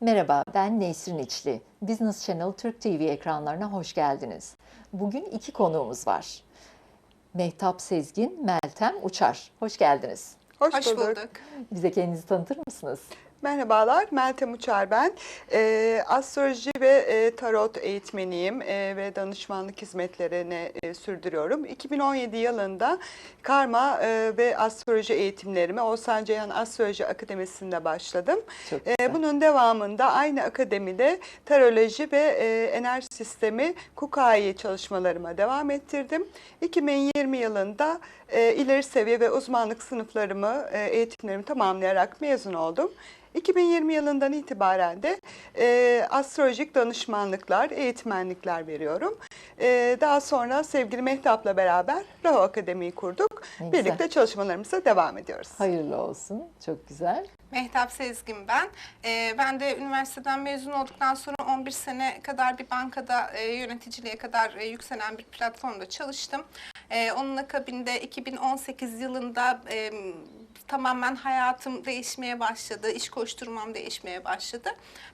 Merhaba, ben Nesrin İçli. Business Channel Türk TV ekranlarına hoş geldiniz. Bugün iki konuğumuz var. Mehtap Sezgin, Meltem Uçar. Hoş geldiniz. Hoş, Hoş bulduk. bulduk. Bize kendinizi tanıtır mısınız? Merhabalar, Meltem Uçar ben. Ee, astroloji ve e, tarot eğitmeniyim e, ve danışmanlık hizmetlerini e, sürdürüyorum. 2017 yılında karma e, ve astroloji eğitimlerime Oğuzhan Ceyhan Astroloji Akademisi'nde başladım. E, bunun devamında aynı akademide taroloji ve e, enerji sistemi Kukai çalışmalarıma devam ettirdim. 2020 yılında e, ileri seviye ve uzmanlık sınıflarımı, e, eğitimlerimi tamamlayarak mezun oldum. 2020 yılından itibaren de e, astrolojik danışmanlıklar, eğitmenlikler veriyorum. E, daha sonra sevgili Mehtap'la beraber Raho Akademi'yi kurduk. Ne güzel. Birlikte çalışmalarımıza devam ediyoruz. Hayırlı olsun. Çok güzel. Mehtap Sezgin ben. Ee, ben de üniversiteden mezun olduktan sonra 11 sene kadar bir bankada e, yöneticiliğe kadar e, yükselen bir platformda çalıştım. E, onun akabinde 2018 yılında e, tamamen hayatım değişmeye başladı, iş koşturmam değişmeye başladı.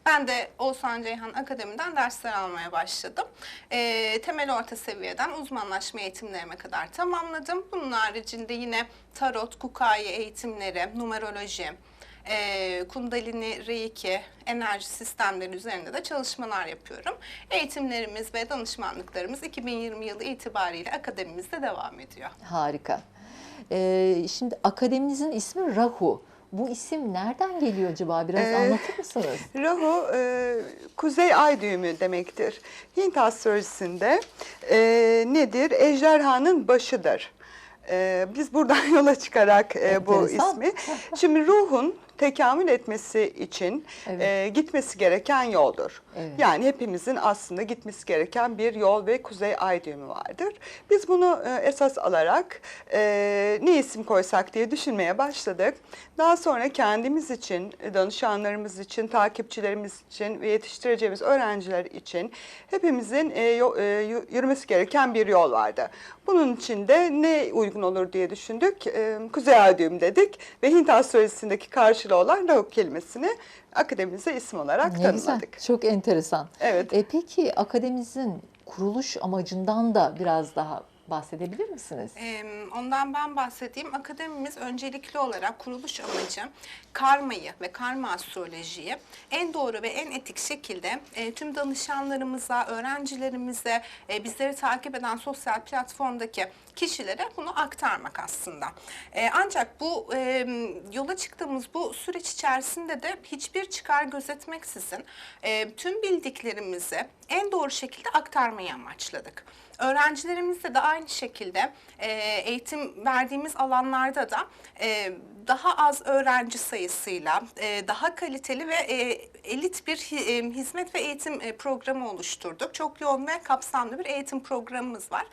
Ben de Oğuzhan Ceyhan Akademi'den dersler almaya başladım. E, temel orta seviyeden uzmanlaşma eğitimlerime kadar tamamladım. Bunun haricinde yine tarot, kukai eğitimleri, numeroloji, e, Kundalini Reiki enerji sistemleri üzerinde de çalışmalar yapıyorum. Eğitimlerimiz ve danışmanlıklarımız 2020 yılı itibariyle akademimizde devam ediyor. Harika. Ee, şimdi akademinizin ismi Rahu. Bu isim nereden geliyor acaba? Biraz Ee, anlatır mısınız? Rahu e, kuzey ay düğümü demektir. Hint astrolojisinde e, nedir? Ejderhanın başıdır. E, biz buradan yola çıkarak e, bu ismi. Şimdi ruhun tekamül etmesi için Evet. e, gitmesi gereken yoldur. Evet. Yani hepimizin aslında gitmesi gereken bir yol ve kuzey ay düğümü vardır. Biz bunu e, esas alarak e, ne isim koysak diye düşünmeye başladık. Daha sonra kendimiz için, danışanlarımız için, takipçilerimiz için ve yetiştireceğimiz öğrenciler için hepimizin e, yo- e, yürümesi gereken bir yol vardı. Bunun için de ne uygun olur diye düşündük. E, kuzey ay düğümü dedik ve Hint astrolojisindeki karşılığı olan Rahu kelimesini akademimize isim olarak Ne güzel. tanımladık. Çok enteresan. Evet. E, peki akademimizin kuruluş amacından da biraz daha bahsedebilir misiniz? Ondan ben bahsedeyim. Akademimiz öncelikli olarak kuruluş amacı karmayı ve karma astrolojiyi en doğru ve en etik şekilde e, tüm danışanlarımıza, öğrencilerimize, e, bizleri takip eden sosyal platformdaki kişilere bunu aktarmak aslında. E, ancak bu yola çıktığımız bu süreç içerisinde de hiçbir çıkar gözetmeksizin e, tüm bildiklerimizi en doğru şekilde aktarmayı amaçladık. Öğrencilerimizde de aynı şekilde e, eğitim verdiğimiz alanlarda da e, daha az öğrenci sayısıyla e, daha kaliteli ve e, elit bir e, hizmet ve eğitim e, programı oluşturduk. Çok yoğun ve kapsamlı bir eğitim programımız var.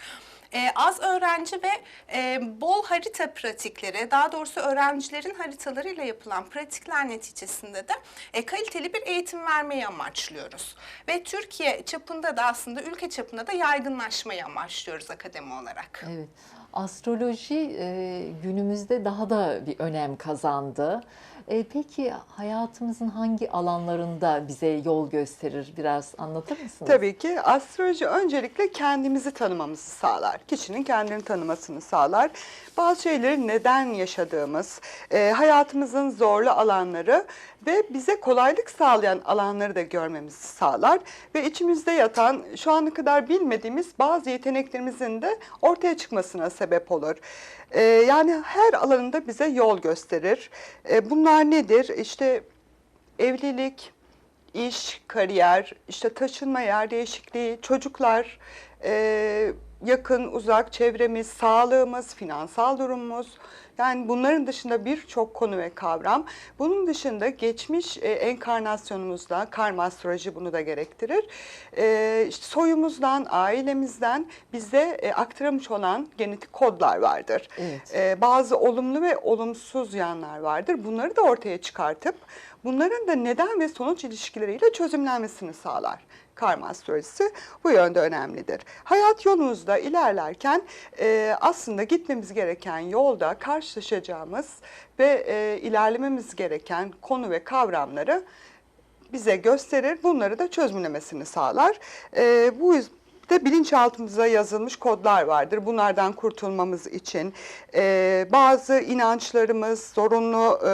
E, az öğrenci ve e, bol harita pratikleri, daha doğrusu öğrencilerin haritalarıyla yapılan pratikler neticesinde de e, kaliteli bir eğitim vermeyi amaçlıyoruz. Ve Türkiye çapında da aslında ülke çapında da yaygınlaşmayı amaçlıyoruz akademi olarak. Evet. Astroloji e, günümüzde daha da bir önem kazandı. E, peki hayatımızın hangi alanlarında bize yol gösterir? Biraz anlatır mısınız? Tabii ki astroloji öncelikle kendimizi tanımamızı sağlar. Kişinin kendini tanımasını sağlar. Bazı şeyleri neden yaşadığımız, e, hayatımızın zorlu alanları ve bize kolaylık sağlayan alanları da görmemizi sağlar. Ve içimizde yatan şu ana kadar bilmediğimiz bazı yeteneklerimizin de ortaya çıkmasına sebep olur. E, yani her alanında bize yol gösterir. E, bunlar nedir? İşte evlilik, iş, kariyer, işte taşınma yer değişikliği, çocuklar, e, yakın, uzak çevremiz, sağlığımız, finansal durumumuz. Yani bunların dışında birçok konu ve kavram. Bunun dışında geçmiş e, enkarnasyonumuzda, karma astroloji bunu da gerektirir. E, işte soyumuzdan, ailemizden bize e, aktarılmış olan genetik kodlar vardır. Evet. E, bazı olumlu ve olumsuz yanlar vardır. Bunları da ortaya çıkartıp bunların da neden ve sonuç ilişkileriyle çözümlenmesini sağlar. Karma astrolojisi bu yönde önemlidir. Hayat yolumuzda ilerlerken e, aslında gitmemiz gereken yolda karşılaşacağımız ve e, ilerlememiz gereken konu ve kavramları bize gösterir. Bunları da çözümlemesini sağlar. E, bu de bilinçaltımıza yazılmış kodlar vardır. Bunlardan kurtulmamız için e, bazı inançlarımız, sorunlu e,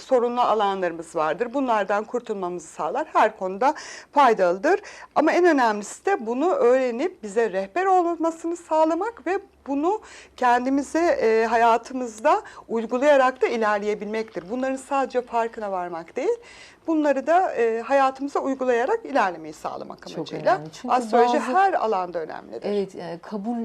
sorunlu alanlarımız vardır. Bunlardan kurtulmamızı sağlar. Her konuda faydalıdır. Ama en önemlisi de bunu öğrenip bize rehber olmasını sağlamak ve bunu kendimize e, hayatımızda uygulayarak da ilerleyebilmektir. Bunların sadece farkına varmak değil, bunları da e, hayatımıza uygulayarak ilerlemeyi sağlamak Çok amacıyla. önemli. Çünkü Astroloji bazı- her alanda önemlidir. Evet, e, kabul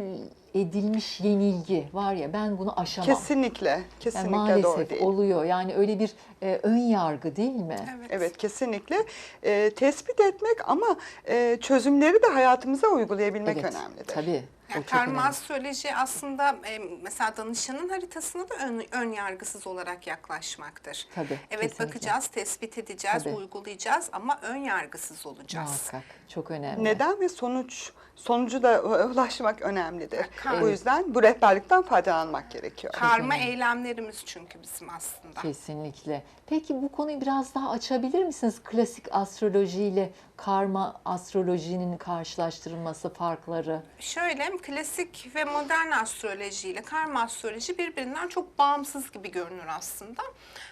edilmiş yenilgi var ya ben bunu aşamam. Kesinlikle, Yani kesinlikle doğru maalesef değil. oluyor. Yani öyle bir e, ön yargı değil mi? Evet. Evet kesinlikle E, tespit etmek ama e, çözümleri de hayatımıza uygulayabilmek Evet, önemlidir. Tabii. O Yani çok karma önemli. astroloji aslında e, mesela danışanın haritasına da ön, ön yargısız olarak yaklaşmaktır. Tabii, Evet kesinlikle. bakacağız, tespit edeceğiz, Tabii. uygulayacağız ama ön yargısız olacağız. Muhakkak. Çok önemli. Neden ve sonuç sonucu da ulaşmak önemlidir. Evet. Bu yüzden bu rehberlikten faydalanmak gerekiyor. Karma eylemlerimiz çünkü bizim aslında. Kesinlikle. Peki bu konuyu biraz daha açabilir misiniz? Klasik astroloji ile karma astrolojinin karşılaştırılması, farkları. Şöyle klasik ve modern astroloji ile karma astroloji birbirinden çok bağımsız gibi görünür aslında.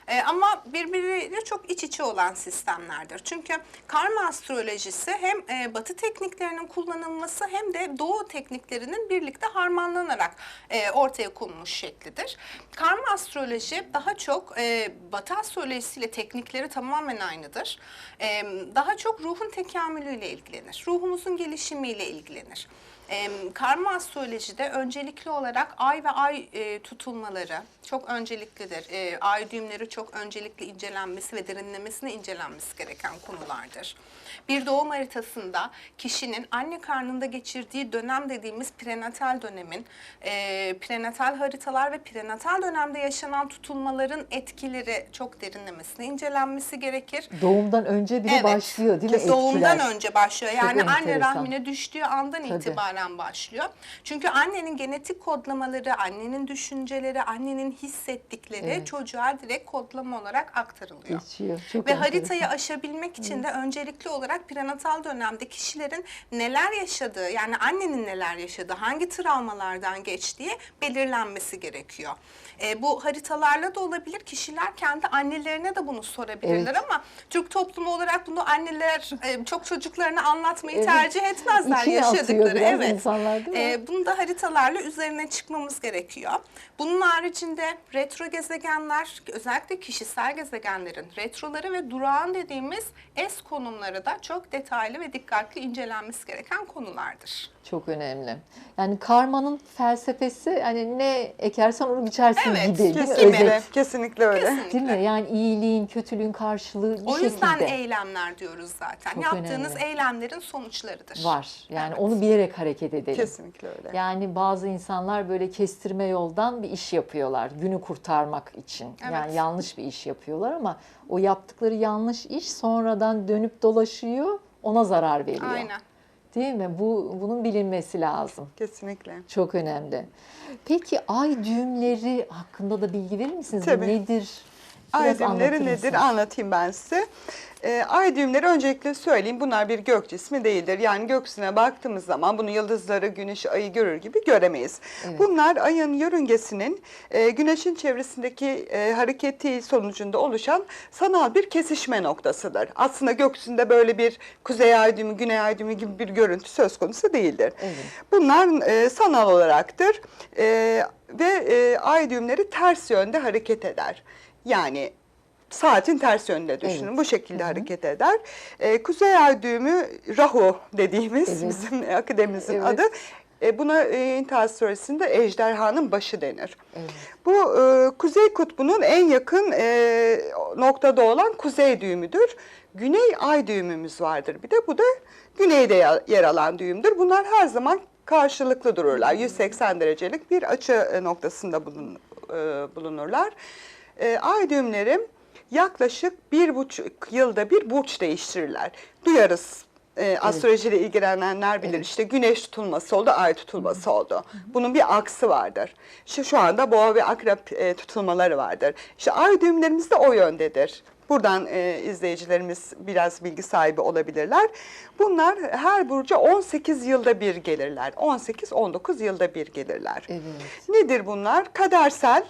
Ee, ama birbiriyle çok iç içe olan sistemlerdir. Çünkü karma astrolojisi hem e, batı tekniklerinin kullanılması hem de doğu tekniklerinin birlikte harmanlanarak e, ortaya konmuş şeklidir. Karma astroloji daha çok e, batı astrolojisiyle teknikleri tamamen aynıdır. E, daha çok ruhun tekamülüyle ilgilenir. Ruhumuzun gelişimiyle ilgilenir. Em, Karma astrolojide öncelikli olarak ay ve ay e, tutulmaları çok önceliklidir. E, ay düğümleri çok öncelikli incelenmesi ve derinlemesine incelenmesi gereken konulardır. Bir doğum haritasında kişinin anne karnında geçirdiği dönem dediğimiz prenatal dönemin, e, prenatal haritalar ve prenatal dönemde yaşanan tutulmaların etkileri çok derinlemesine incelenmesi gerekir. Doğumdan önce bile Evet. başlıyor değil mi? Doğumdan etkiler? önce başlıyor. Yani anne rahmine düştüğü andan Tabii. itibaren başlıyor. Çünkü annenin genetik kodlamaları, annenin düşünceleri, annenin hissettikleri Evet. çocuğa direkt kodlama olarak aktarılıyor. Geçiyor. Çok Ve enteresan. haritayı aşabilmek için de öncelikli olarak prenatal dönemde kişilerin neler yaşadığı, yani annenin neler yaşadığı, hangi travmalardan geçtiği belirlenmesi gerekiyor. E, bu haritalarla da olabilir. Kişiler kendi annelerine de bunu sorabilirler Evet. ama Türk toplumu olarak bunu anneler e, çok çocuklarına anlatmayı Evet. tercih etmezler İçine yaşadıkları. Evet. İnsanlar değil mi? E, bunu da haritalarla üzerine çıkmamız gerekiyor. Bunun haricinde retro gezegenler, özellikle kişisel gezegenlerin retroları ve durağan dediğimiz es konumları da çok detaylı ve dikkatli incelenmesi gereken konulardır. Çok önemli. Yani karmanın felsefesi hani ne ekersen onu biçersin Evet, gibi değil mi? Kesinlikle, Özet. kesinlikle öyle. Kesinlikle. Değil mi? Yani iyiliğin, kötülüğün karşılığı bir O yüzden şekilde eylemler diyoruz zaten. Çok Yaptığınız önemli. eylemlerin sonuçlarıdır. var. Yani Evet. onu bilerek hareket edelim. Kesinlikle öyle. Yani bazı insanlar böyle kestirme yoldan bir iş yapıyorlar günü kurtarmak için. Evet. Yani yanlış bir iş yapıyorlar ama o yaptıkları yanlış iş sonradan dönüp dolaşıyor, ona zarar veriyor. Aynen. Değil mi? Bu bunun bilinmesi lazım. Kesinlikle. Çok önemli. Peki ay düğümleri hakkında da bilgi verir misiniz? Bu Tabii. nedir? Ay düğümleri nedir anlatayım ben size. Ee, ay düğümleri öncelikle söyleyeyim bunlar bir gök cismi değildir. Yani gökyüzüne baktığımız zaman bunu yıldızları, güneşi, ayı görür gibi göremeyiz. Evet. Bunlar ayın yörüngesinin e, güneşin çevresindeki e, hareketi sonucunda oluşan sanal bir kesişme noktasıdır. Aslında gökyüzünde böyle bir kuzey ay düğümü, güney ay düğümü gibi bir görüntü söz konusu değildir. Evet. Bunlar e, sanal olaraktır E, ve e, ay düğümleri ters yönde hareket eder. Yani saatin ters yönünde düşünün. Evet. Bu şekilde hareket eder. E, kuzey ay düğümü Rahu dediğimiz Evet. bizim akademimizin Evet. adı. E, buna e, İntihar Suresi'nde ejderhanın başı denir. Evet. Bu e, kuzey kutbunun en yakın e, noktada olan kuzey düğümüdür. Güney ay düğümümüz vardır bir de. Bu da güneyde yer alan düğümdür. Bunlar her zaman karşılıklı dururlar. 180 derecelik bir açı e, noktasında bulun, e, bulunurlar. E, ay düğümleri yaklaşık bir buçuk yılda bir burç değiştirirler. Duyarız e, astrolojiyle ilgilenenler bilir. Evet. İşte güneş tutulması oldu, ay tutulması oldu. Bunun bir aksı vardır. İşte şu anda boğa ve akrep e, tutulmaları vardır. İşte ay düğümlerimiz de o yöndedir. Buradan e, izleyicilerimiz biraz bilgi sahibi olabilirler. Bunlar her burca 18 yılda bir gelirler. 18-19 yılda bir gelirler. Evet. Nedir bunlar? Kadersel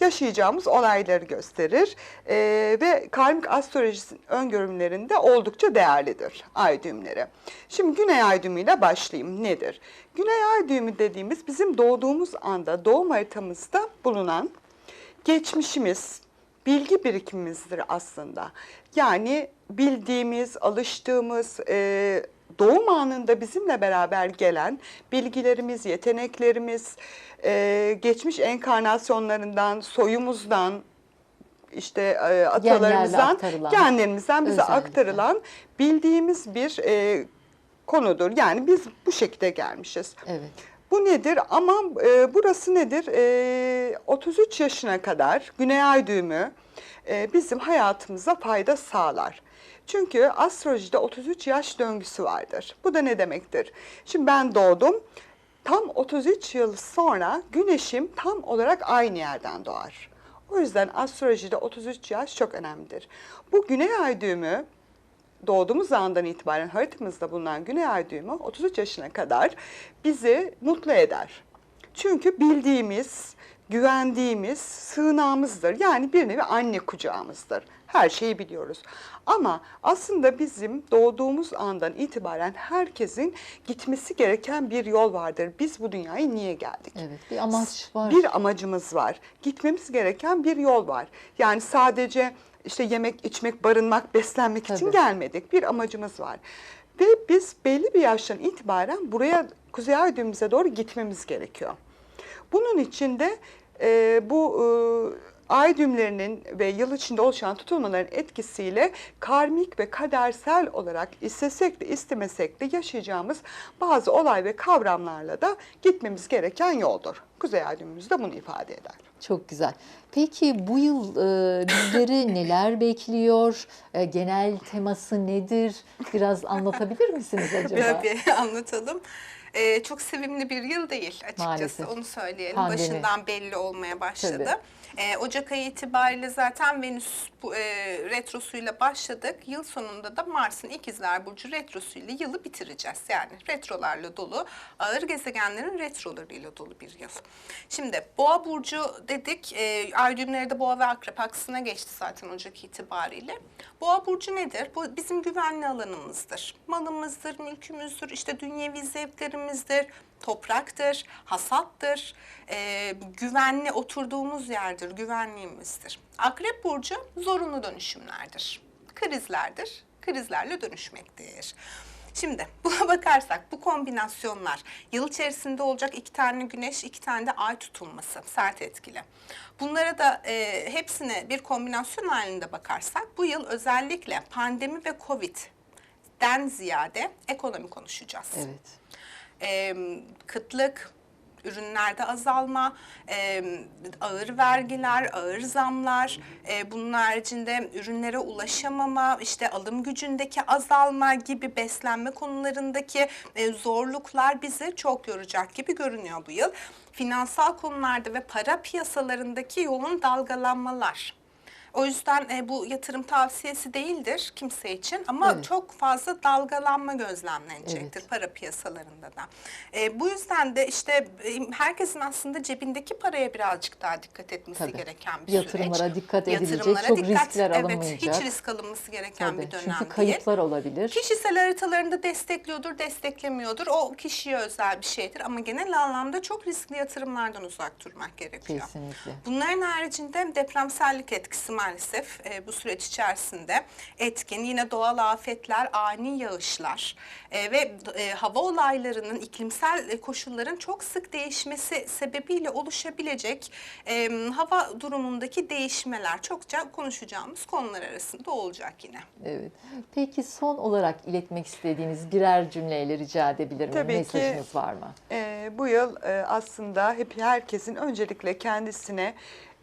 yaşayacağımız olayları gösterir Ee, ve karmik astrolojisinin öngörümlerinde oldukça değerlidir ay düğümleri. Şimdi güney ay düğümüyle başlayayım. Nedir? Güney ay düğümü dediğimiz bizim doğduğumuz anda doğum haritamızda bulunan geçmişimiz, bilgi birikimimizdir aslında. Yani bildiğimiz, alıştığımız, e, doğum anında bizimle beraber gelen bilgilerimiz, yeteneklerimiz, e, geçmiş enkarnasyonlarından, soyumuzdan, işte e, atalarımızdan, genlerimizden bize Özellikle. aktarılan bildiğimiz bir e, konudur. Yani biz bu şekilde gelmişiz. Evet. Bu nedir? Ama e, burası nedir? E, 33 yaşına kadar Güney Ay düğümü e, bizim hayatımıza fayda sağlar. Çünkü astrolojide 33 yaş döngüsü vardır. Bu da ne demektir? Şimdi ben doğdum. Tam 33 yıl sonra güneşim tam olarak aynı yerden doğar. O yüzden astrolojide 33 yaş çok önemlidir. Bu Güney Ay düğümü doğduğumuz andan itibaren haritamızda bulunan güney ay düğümü 33 yaşına kadar bizi mutlu eder. Çünkü bildiğimiz, güvendiğimiz sığınağımızdır. Yani bir nevi anne kucağımızdır. Her şeyi biliyoruz. Ama aslında bizim doğduğumuz andan itibaren herkesin gitmesi gereken bir yol vardır. Biz bu dünyaya niye geldik? Evet. Bir amaç var. Bir amacımız var. Gitmemiz gereken bir yol var. Yani sadece işte yemek, içmek, barınmak, beslenmek için Tabii. gelmedik. Bir amacımız var. Ve biz belli bir yaştan itibaren buraya Kuzey Ay doğru gitmemiz gerekiyor. Bunun için de e, bu e, ay düğümlerinin ve yıl içinde oluşan tutulmaların etkisiyle karmik ve kadersel olarak istesek de istemesek de yaşayacağımız bazı olay ve kavramlarla da gitmemiz gereken yoldur. Kuzey ay düğümümüz de bunu ifade eder. Çok güzel. Peki bu yıl e, bizleri neler bekliyor? E, genel teması nedir? Biraz anlatabilir misiniz acaba? Tabii anlatalım. Ee, çok sevimli bir yıl değil açıkçası Maalesef. onu söyleyelim. Pandemi. Başından belli olmaya başladı. Tabii. Ee, Ocak ayı itibariyle zaten Venüs bu, e, retrosuyla başladık. Yıl sonunda da Mars'ın ikizler burcu retrosuyla yılı bitireceğiz. Yani retrolarla dolu, ağır gezegenlerin retrolarıyla dolu bir yıl. Şimdi Boğa burcu dedik. E, ay düğümleri de Boğa ve Akrep aksına geçti zaten Ocak itibariyle. Boğa burcu nedir? Bu bizim güvenli alanımızdır. Malımızdır, mülkümüzdür, işte dünyevi zevklerimizdir, topraktır, hasattır, e, güvenli oturduğumuz yerdir, güvenliğimizdir. Akrep burcu zorunlu dönüşümlerdir, krizlerdir, krizlerle dönüşmektir. Şimdi buna bakarsak bu kombinasyonlar yıl içerisinde olacak iki tane güneş, iki tane de ay tutulması sert etkili. Bunlara da e, hepsine bir kombinasyon halinde bakarsak bu yıl özellikle pandemi ve Covid'den ziyade ekonomi konuşacağız Evet. E, kıtlık, ürünlerde azalma, e, ağır vergiler, ağır zamlar, e, bunun haricinde ürünlere ulaşamama, işte alım gücündeki azalma gibi beslenme konularındaki e, zorluklar bizi çok yoracak gibi görünüyor bu yıl. Finansal konularda ve para piyasalarındaki yoğun dalgalanmalar. O yüzden e, bu yatırım tavsiyesi değildir kimse için ama Evet. çok fazla dalgalanma gözlemlenecektir Evet. para piyasalarında da. E, bu yüzden de işte e, herkesin aslında cebindeki paraya birazcık daha dikkat etmesi Tabii. gereken bir Yatırımlara süreç. dikkat Yatırımlara çok dikkat- riskler Evet, alınmayacak. hiç risk alınması gereken Tabii. bir dönem Çünkü değil. kayıplar olabilir. Kişisel haritalarında destekliyordur, desteklemiyordur. O kişiye özel bir şeydir ama genel anlamda çok riskli yatırımlardan uzak durmak gerekiyor. Kesinlikle. Bunların haricinde depremsellik etkisi maalesef e, bu süreç içerisinde etkin. Yine doğal afetler, ani yağışlar e, ve e, hava olaylarının, iklimsel e, koşulların çok sık değişmesi sebebiyle oluşabilecek e, hava durumundaki değişmeler çokça konuşacağımız konular arasında olacak yine. Evet. Peki son olarak iletmek istediğiniz birer cümleyle rica edebilir miyim? Tabii ki. Mesajınız var mı? Ee, bu yıl e, aslında hep herkesin öncelikle kendisine,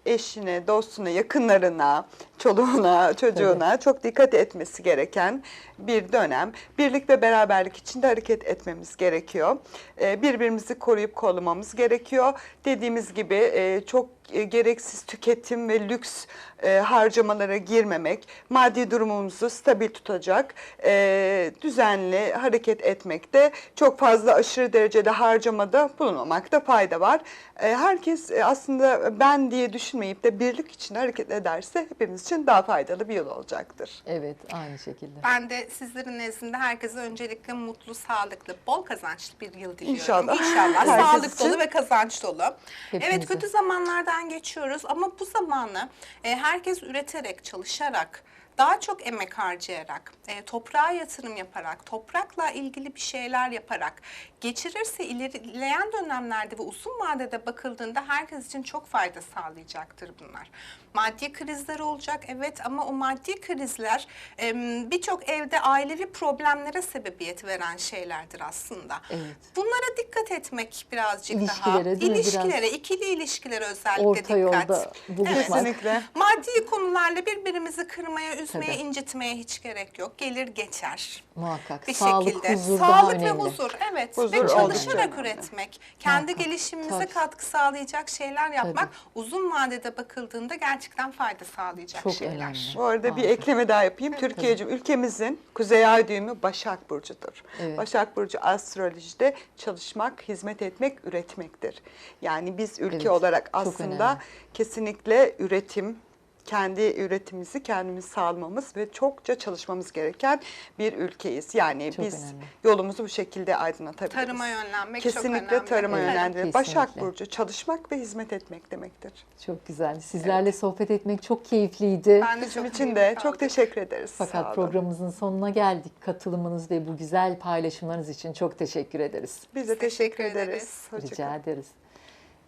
eşine, dostuna, yakınlarına, çoluğuna, çocuğuna çok dikkat etmesi gereken bir dönem. Birlik ve beraberlik içinde hareket etmemiz gerekiyor. Ee, birbirimizi koruyup kollamamız gerekiyor. Dediğimiz gibi e, çok e, gereksiz tüketim ve lüks e, harcamalara girmemek, maddi durumumuzu stabil tutacak, e, düzenli hareket etmekte, çok fazla aşırı derecede harcamada bulunmamakta fayda var. E, herkes e, aslında ben diye düşünmeyip de birlik içinde hareket ederse hepimiz için daha faydalı bir yol olacaktır. Evet, aynı şekilde. Ben de sizlerin nezdinde herkese öncelikle mutlu, sağlıklı, bol kazançlı bir yıl diliyorum. İnşallah. İnşallah. Herkes Sağlık için. dolu ve kazanç dolu. Hepimize. Evet kötü zamanlardan geçiyoruz ama bu zamanı e, herkes üreterek, çalışarak, daha çok emek harcayarak, e, toprağa yatırım yaparak, toprakla ilgili bir şeyler yaparak geçirirse ilerleyen dönemlerde ve uzun vadede bakıldığında herkes için çok fayda sağlayacaktır bunlar. Maddi krizler olacak evet ama o maddi krizler e, birçok evde ailevi problemlere sebebiyet veren şeylerdir aslında. Evet. Bunlara dikkat etmek birazcık daha. İlişkilere, değil mi? Biraz İlişkilere, ikili ilişkilere özellikle Orta dikkat. yolda buluşmak. Kesinlikle. Maddi konularla birbirimizi kırmaya, üzmeye, Tabii. incitmeye hiç gerek yok. Gelir geçer. Muhakkak. Bir Sağlık, şekilde. huzur daha Sağlık ve önemli. huzur. Evet. Huzur ve çalışarak üretmek. Kendi Muhakkak. gelişimimize Tabii. katkı sağlayacak şeyler yapmak Tabii. uzun vadede bakıldığında gerçekten fayda sağlayacak Çok şeyler. önemli. Bu arada bir Harika. ekleme daha yapayım. Türkiye'cim ülkemizin kuzey ay düğümü Başak Burcu'dur. Evet. Başak Burcu astrolojide çalışmak, hizmet etmek, üretmektir. Yani biz ülke Evet, olarak aslında kesinlikle üretim, kendi üretimimizi kendimiz sağlamamız ve çokça çalışmamız gereken bir ülkeyiz. Yani Çok biz önemli. yolumuzu bu şekilde aydınlatabiliriz. Tarıma yönlenmek çok Kesinlikle önemli. tarıma Evet, yönlendirmek. Başak. Burcu çalışmak ve hizmet etmek demektir. Çok güzel. Sizlerle sohbet etmek çok keyifliydi. Ben de Bizim çok için de kaldım. çok teşekkür ederiz. Fakat programımızın sonuna geldik. Katılımınız ve bu güzel paylaşımlarınız için çok teşekkür ederiz. Biz de Teşekkür teşekkür ederiz. ederiz. Rica ederiz.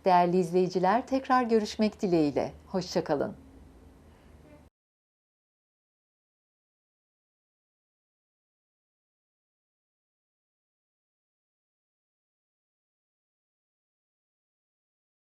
Değerli izleyiciler tekrar görüşmek dileğiyle. Hoşçakalın.